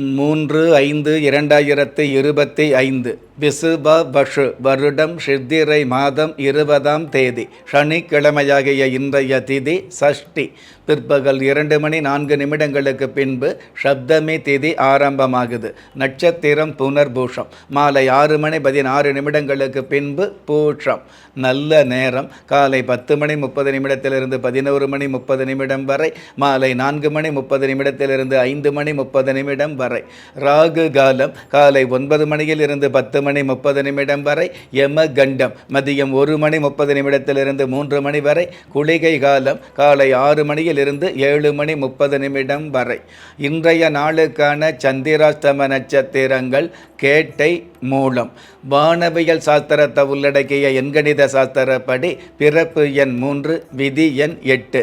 மூன்று ஐந்து இரண்டாயிரத்து இருபத்தி ஐந்து. விசுப பஷு வருடம் சித்திரை மாதம் இருபதாம் தேதி சனிக்கிழமையாகிய இன்றைய திதி சஷ்டி. பிற்பகல் இரண்டு மணி நான்கு நிமிடங்களுக்கு பின்பு சப்தமி திதி ஆரம்பமாகுது. நட்சத்திரம் புனர்பூஷம் மாலை ஆறு மணி பதினாறு நிமிடங்களுக்கு பின்பு பூஷம். நல்ல நேரம். காலை பத்து மணி முப்பது நிமிடத்திலிருந்து பதினோரு மணி முப்பது நிமிடம் வரை மாலை நான்கு மணி முப்பது நிமிடத்திலிருந்து ஐந்து மணி முப்பது நிமிடம் வரை. ராகு காலம். காலை ஒன்பது மணியில் இருந்து பத்து மணி மணி முப்பது நிமிடம் வரை யம கண்டம் மதியம் ஒரு மணி முப்பது நிமிடத்திலிருந்து மூன்று மணி வரை. குளிகை காலம் காலை ஆறு மணியில் இருந்து ஏழு மணி முப்பது நிமிடம் வரை. இன்றைய நாளுக்கான சந்திராஷ்டம நட்சத்திரங்கள் கேட்டை மூலம். வானவியல் சாஸ்திரத்தை உள்ளடக்கிய எண்கணித சாஸ்திரப்படி பிறப்பு எண் மூன்று விதி எண் எட்டு.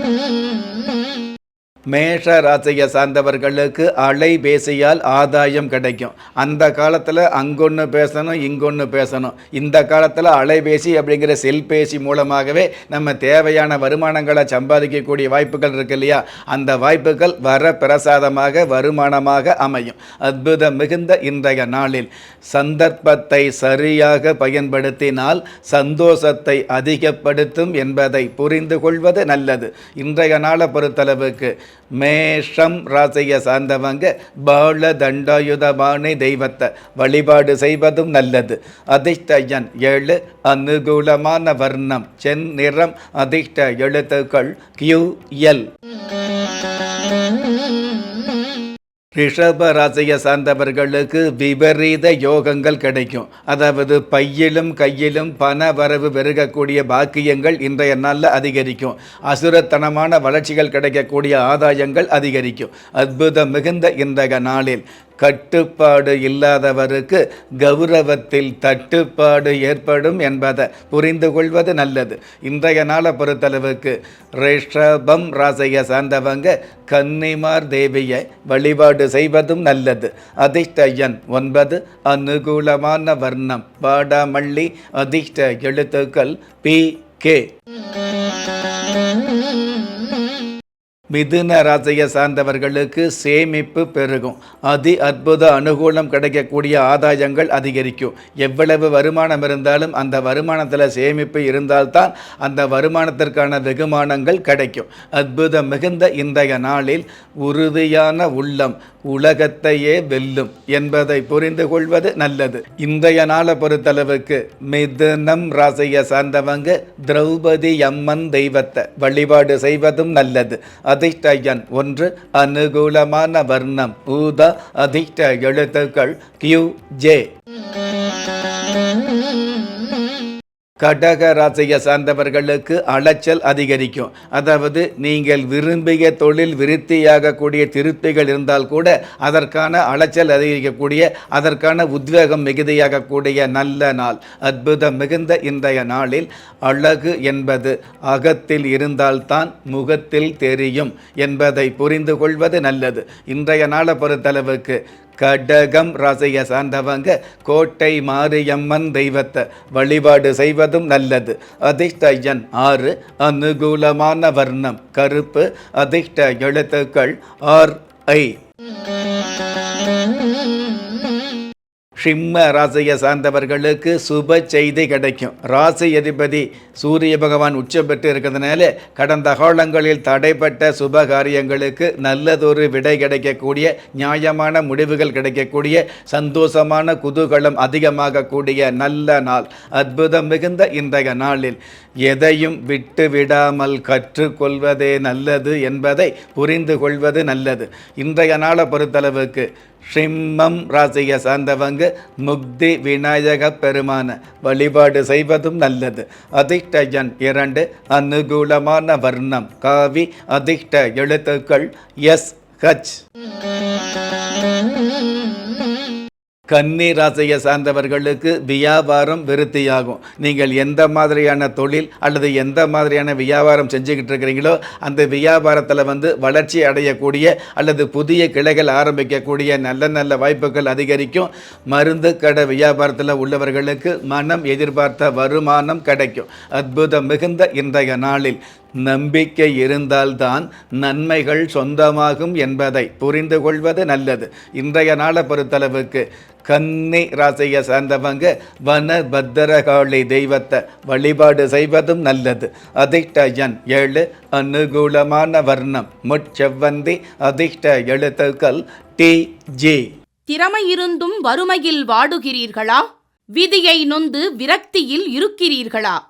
மேஷ ராசியை சார்ந்தவர்களுக்கு அலைபேசியால் ஆதாயம் கிடைக்கும். அந்த காலத்தில் அங்கொன்று பேசணும் இங்கொன்று பேசணும். இந்த காலத்தில் அலைபேசி அப்படிங்கிற செல்பேசி மூலமாகவே நம்ம தேவையான வருமானங்களை சம்பாதிக்கக்கூடிய வாய்ப்புகள் இருக்கு இல்லையா? அந்த வாய்ப்புகள் வர பிரசாதமாக வருமானமாக அமையும். அற்புதம் மிகுந்த இன்றைய நாளில் சந்தர்ப்பத்தை சரியாக பயன்படுத்தினால் சந்தோஷத்தை அதிகப்படுத்தும் என்பதை புரிந்து கொள்வது நல்லது. இன்றைய நாளை பொறுத்தளவுக்கு மேஷம் ராசியை சார்ந்தவங்க பால தண்டாயுதபாணி தெய்வத்தை வழிபாடு செய்வதும் நல்லது. அதிர்ஷ்டயன் ஏழு அனுகூலமான வர்ணம். சென் நிறம் அதிர்ஷ்ட எழுத்துக்கள் கியூ எல். ரிஷப ராசியை சார்ந்தவர்களுக்கு விபரீத யோகங்கள் கிடைக்கும். அதாவது பையிலும் கையிலும் பண வரவு பெருகக்கூடிய பாக்கியங்கள் இன்றைய நாளில் அதிகரிக்கும். அசுரத்தனமான வளர்ச்சிகள் கிடைக்கக்கூடிய ஆதாயங்கள் அதிகரிக்கும். அற்புதம் மிகுந்த இன்றைய நாளில். கட்டுப்பாடு இல்லாதவருக்கு கௌரவத்தில் தட்டுப்பாடு ஏற்படும் என்பதை புரிந்து கொள்வது நல்லது. இன்றைய நாளை பொறுத்தளவுக்கு ரிஷபம் ராசியை சார்ந்தவங்க கன்னிமார் தேவியை வழிபாடு செய்வதும் நல்லது. அதிர்ஷ்டயன் ஒன்பது அனுகூலமான வர்ணம். வாடாமல்லி அதிர்ஷ்ட எழுத்துக்கள் பி கே. மிதுன ராசியை சார்ந்தவர்களுக்கு சேமிப்பு பெருகும். அதி அற்புத அனுகூலம் கிடைக்கக்கூடிய ஆதாயங்கள் அதிகரிக்கும். எவ்வளவு வருமானம் இருந்தாலும் அந்த வருமானத்தில் சேமிப்பு இருந்தால்தான் அந்த வருமானத்திற்கான வெகுமானங்கள் கிடைக்கும். அற்புதம் மிகுந்த இன்றைய நாளில் உறுதியான உள்ளம் உலகத்தையே வெல்லும் என்பதை புரிந்து கொள்வது நல்லது. இன்றைய நாளை பொறுத்தளவுக்கு மிதுனம் ராசியை சார்ந்தவங்க திரௌபதி அம்மன் தெய்வத்தை வழிபாடு செய்வதும் நல்லது. அது எண் ஒன்று அனுகூலமான வர்ணம். ஊதா அதிர்ஷ்ட எழுத்துக்கள் கியூ ஜே கடக ராசியை சார்ந்தவர்களுக்கு அலைச்சல் அதிகரிக்கும். அதாவது நீங்கள் விரும்பிய தொழில் விருத்தியாகக்கூடிய திருப்திகள் இருந்தால் கூட அதற்கான அலைச்சல் அதிகரிக்கக்கூடிய அதற்கான உத்வேகம் மிகுதியாகக்கூடிய நல்ல நாள். அற்புதம் மிகுந்த இன்றைய நாளில் அழகு என்பது அகத்தில் இருந்தால்தான் முகத்தில் தெரியும் என்பதை புரிந்து கொள்வது நல்லது. இன்றைய நாளை பொறுத்தளவுக்கு கடகம் ராசியை சார்ந்தவங்க கோட்டை மாரியம்மன் தெய்வத்தை வழிபாடு செய்வதும் நல்லது. அதிர்ஷ்டயன் ஆறு அனுகூலமான வர்ணம் கருப்பு. அதிர்ஷ்ட எழுத்துக்கள் ஆர் ஐ. சிம்ம ராசியை சார்ந்தவர்களுக்கு சுப செய்தி கிடைக்கும். ராசி அதிபதி சூரிய பகவான் உச்சம் பெற்று இருக்கிறதுனால கடந்த காலங்களில் தடைப்பட்ட சுப காரியங்களுக்கு நல்லதொரு விடை கிடைக்கக்கூடிய நியாயமான முடிவுகள் கிடைக்கக்கூடிய சந்தோஷமான குதூகலம் அதிகமாகக்கூடிய நல்ல நாள் அற்புதம் மிகுந்த இன்றைய நாளில். எதையும் விட்டு விடாமல் கற்றுக்கொள்வதே நல்லது என்பதை புரிந்து கொள்வது நல்லது. இன்றைய நாளை பொறுத்தளவுக்கு சிம்மம் ராசியை சார்ந்தவங்க முக்தி விநாயக பெருமான வழிபாடு செய்வதும் நல்லது. அதிர்ஷ்ட எண் இரண்டு அனுகூலமான வர்ணம். காவி அதிர்ஷ்ட எழுத்துக்கள் எஸ் ஹச். கன்னி ராசியை சார்ந்தவர்களுக்கு வியாபாரம் விருத்தியாகும். நீங்கள் எந்த மாதிரியான தொழில் அல்லது எந்த மாதிரியான வியாபாரம் செஞ்சுக்கிட்டு இருக்கிறீங்களோ அந்த வியாபாரத்தில் வந்து வளர்ச்சி அடையக்கூடிய அல்லது புதிய கிளைகள் ஆரம்பிக்கக்கூடிய நல்ல நல்ல வாய்ப்புகள் அதிகரிக்கும். மருந்து கடை வியாபாரத்தில் உள்ளவர்களுக்கு மனம் எதிர்பார்த்த வருமானம் கிடைக்கும். அற்புதம் மிகுந்த இன்றைய நாளில். நம்பிக்கை இருந்தால்தான் நன்மைகள் சொந்தமாகும் என்பதை புரிந்து கொள்வது நல்லது. இன்றைய நாளை பொறுத்தளவுக்கு கன்னி ராசியை சார்ந்தவங்க வன பத்திரகாளி தெய்வத்தை வழிபாடு செய்வதும் நல்லது. அதிர்ஷ்ட எண் ஏழு அனுகூலமான வர்ணம். முட்செவ்வந்தி அதிர்ஷ்ட எழுத்துக்கள் டி ஜி. திறமை இருந்தும் வறுமையில் வாடுகிறீர்களா? விதியை நொந்து விரக்தியில் இருக்கிறீர்களா?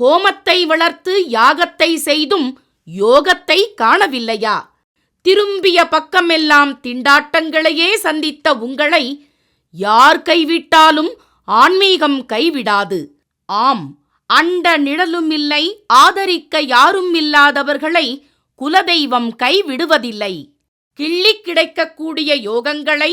ஹோமத்தை வளர்த்து யாகத்தை செய்தும் யோகத்தை காணவில்லையா? திரும்பிய பக்கமெல்லாம் திண்டாட்டங்களையே சந்தித்த உங்களை யார் கைவிட்டாலும் ஆன்மீகம் கைவிடாது. ஆம் அண்ட நிழலும் இல்லை ஆதரிக்க யாரும் இல்லாதவர்களை குலதெய்வம் கைவிடுவதில்லை. கிள்ளிக் கிடைக்கக்கூடிய யோகங்களை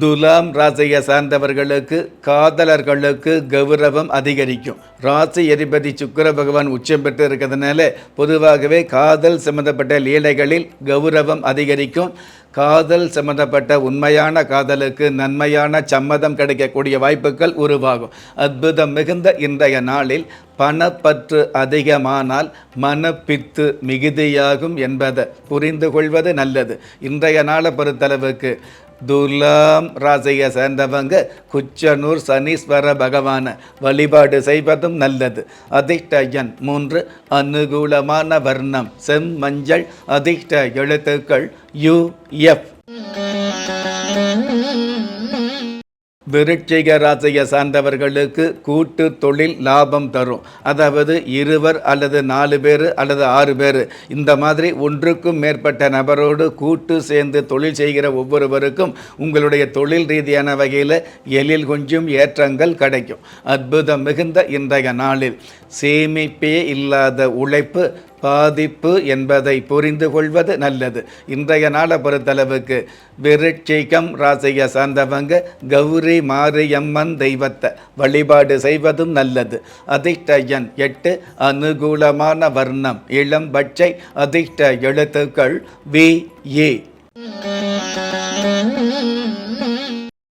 துலாம் ராசியை சார்ந்தவர்களுக்கு காதலர்களுக்கு கௌரவம் அதிகரிக்கும். ராசி எரிபதி சுக்கர பகவான் உச்சம் பெற்று இருக்கிறதுனால பொதுவாகவே காதல் சம்பந்தப்பட்ட லீலைகளில் கௌரவம் அதிகரிக்கும். காதல் சம்பந்தப்பட்ட உண்மையான காதலுக்கு நன்மையான சம்மதம் கிடைக்கக்கூடிய வாய்ப்புகள் உருவாகும். அற்புதம் மிகுந்த இன்றைய நாளில் பணப்பற்று அதிகமானால் மனப்பித்து மிகுதியாகும் என்பதை புரிந்து கொள்வது நல்லது. இன்றைய நாளை பொறுத்தளவுக்கு துலாம் ராசியை சேர்ந்தவங்க குச்சனூர் சனீஸ்வர பகவான வழிபாடு செய்வதும் நல்லது. அதிர்ஷ்ட எண் மூன்று அனுகூலமான வர்ணம் செம்மஞ்சள் அதிர்ஷ்ட எழுத்துக்கள் யு எஃப். விருட்சிக ராசியை சார்ந்தவர்களுக்கு கூட்டு தொழில் லாபம் தரும். அதாவது இருவர் அல்லது நாலு பேர் அல்லது ஆறு பேர். இந்த மாதிரி ஒன்றுக்கும் மேற்பட்ட நபரோடு கூட்டு சேர்ந்து தொழில் செய்கிற ஒவ்வொருவருக்கும் உங்களுடைய தொழில் ரீதியான வகையில் எழில் கொஞ்சம் ஏற்றங்கள் கிடைக்கும். அற்புதம் மிகுந்த இன்றைய நாளில். சேமிப்பே இல்லாத உழைப்பு பாதிப்பு என்பதை புரிந்து கொள்வது நல்லது. இன்றைய நாளை பொறுத்தளவுக்கு விருட்சிகம் ராசியை சார்ந்தவங்க கௌரி மாரியம்மன் தெய்வத்தை வழிபாடு செய்வதும் நல்லது. அதிர்ஷ்ட எண் எட்டு அனுகூலமான வர்ணம் இளம் பட்சை அதிர்ஷ்ட எழுத்துக்கள் வி ஏ.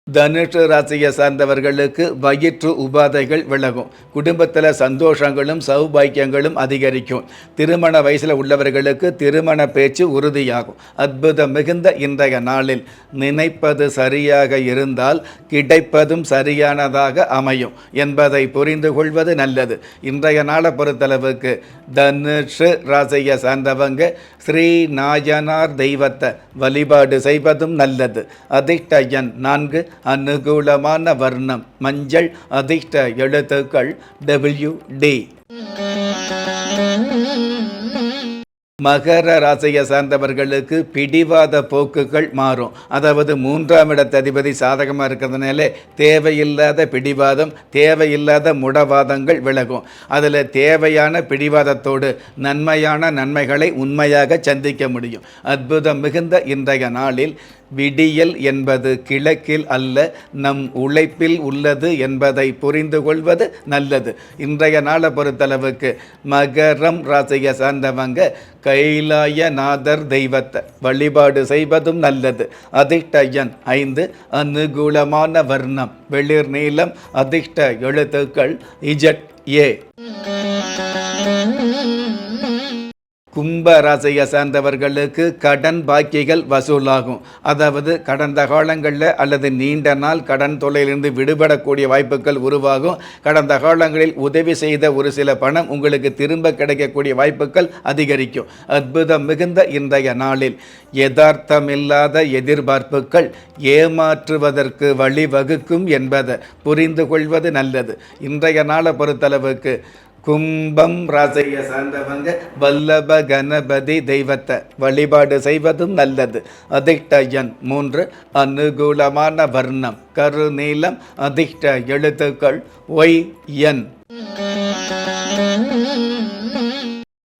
தனுஷ ராசியை சார்ந்தவர்களுக்கு வயிற்று உபாதைகள் விலகும். குடும்பத்தில் சந்தோஷங்களும் சௌபாக்கியங்களும் அதிகரிக்கும். திருமண வயசில் உள்ளவர்களுக்கு திருமண பேச்சு உறுதியாகும். அற்புதம் மிகுந்த இன்றைய நாளில். நினைப்பது சரியாக இருந்தால் கிடைப்பதும் சரியானதாக அமையும் என்பதை புரிந்து கொள்வது நல்லது. இன்றைய நாளை பொறுத்தளவுக்கு தனுஷு ராசியை சார்ந்தவங்க ஸ்ரீ நாயனார் தெய்வத்தை வழிபாடு செய்வதும் நல்லது. அதிர்ஷ்ட எண் நான்கு அனுகூலமான வர்ணம். மஞ்சள் அதிர்ஷ்ட எழுத்துக்கள் டபிள்யூ டி மகர ராசியை சார்ந்தவர்களுக்கு பிடிவாத போக்குகள் மாறும். அதாவது மூன்றாம் இடத்த அதிபதி சாதகமாக இருக்கிறதுனால தேவையில்லாத பிடிவாதம் தேவையில்லாத முடவாதங்கள் விலகும். அதில் தேவையான பிடிவாதத்தோடு நன்மையான நன்மைகளை உண்மையாக சந்திக்க முடியும். அற்புதம் மிகுந்த இன்றைய நாளில் விடியல் என்பது கிழக்கில் அல்ல நம் உழைப்பில் உள்ளது என்பதை புரிந்து கொள்வது நல்லது. இன்றைய நாளை பொறுத்தளவுக்கு மகரம் ராசியை சார்ந்தவங்க கைலாயநாதர் தெய்வத்தை வழிபாடு செய்வதும் நல்லது. அதிர்ஷ்ட எண் ஐந்து அனுகூலமான வர்ணம் வெளிர் நீளம் அதிர்ஷ்ட எழுத்துக்கள் இஜட் ஏ. கும்ப ராசியை சார்ந்தவர்களுக்கு கடன் பாக்கிகள் வசூலாகும். அதாவது கடந்த காலங்களில் அல்லது நீண்ட நாள் கடன் தொல்லையிலிருந்து விடுபடக்கூடிய வாய்ப்புகள் உருவாகும். கடந்த காலங்களில் உதவி செய்த ஒரு சில பணம் உங்களுக்கு திரும்ப கிடைக்கக்கூடிய வாய்ப்புகள் அதிகரிக்கும். அற்புதம் மிகுந்த இன்றைய நாளில் யதார்த்தமில்லாத எதிர்பார்ப்புகள் ஏமாற்றுவதற்கு வழிவகுக்கும் என்பதை புரிந்து கொள்வது நல்லது. இன்றைய நாளை பொறுத்தளவுக்கு கும்பம் ரசைய சார்ந்தவங்க வல்லப கணபதி தெய்வத்தை வழிபாடு செய்வதும் நல்லது. அதிர்ஷ்ட மூன்று அனுகூலமான வர்ணம் கருநீலம் அதிர்ஷ்ட எழுத்துக்கள் ஒய் என்.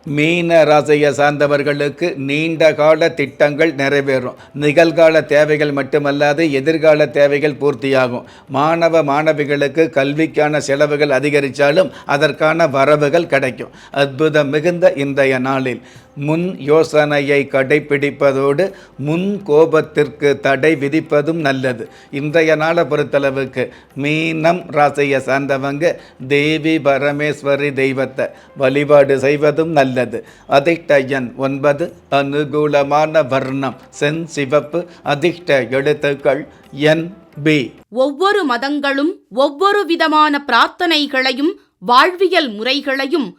மீன ராசியை சார்ந்தவர்களுக்கு நீண்ட கால திட்டங்கள் நிறைவேறும். நிகழ்கால தேவைகள் மட்டுமல்லாது எதிர்கால தேவைகள் பூர்த்தியாகும். மாணவ மாணவிகளுக்கு கல்விக்கான செலவுகள் அதிகரித்தாலும் அதற்கான வரவுகள் கிடைக்கும். அற்புதம் மிகுந்த இன்றைய நாளில். முன் யோசனையை கடைபிடிப்பதோடு முன் கோபத்திற்கு தடை விதிப்பதும் நல்லது. இன்றைய நாளை பொறுத்தளவுக்கு மீனம் ராசியை சார்ந்தவங்க தேவி பரமேஸ்வரி தெய்வத்தை வழிபாடு செய்வதும் நல்லது. அதிர்ஷ்ட ஒன்பது அனுகூலமான வர்ணம் சென் சிவப்பு அதிர்ஷ்ட எழுத்துக்கள் என் பி. ஒவ்வொரு மதங்களும் ஒவ்வொரு விதமான பிரார்த்தனைகளையும் வாழ்வியல் முறைகளையும்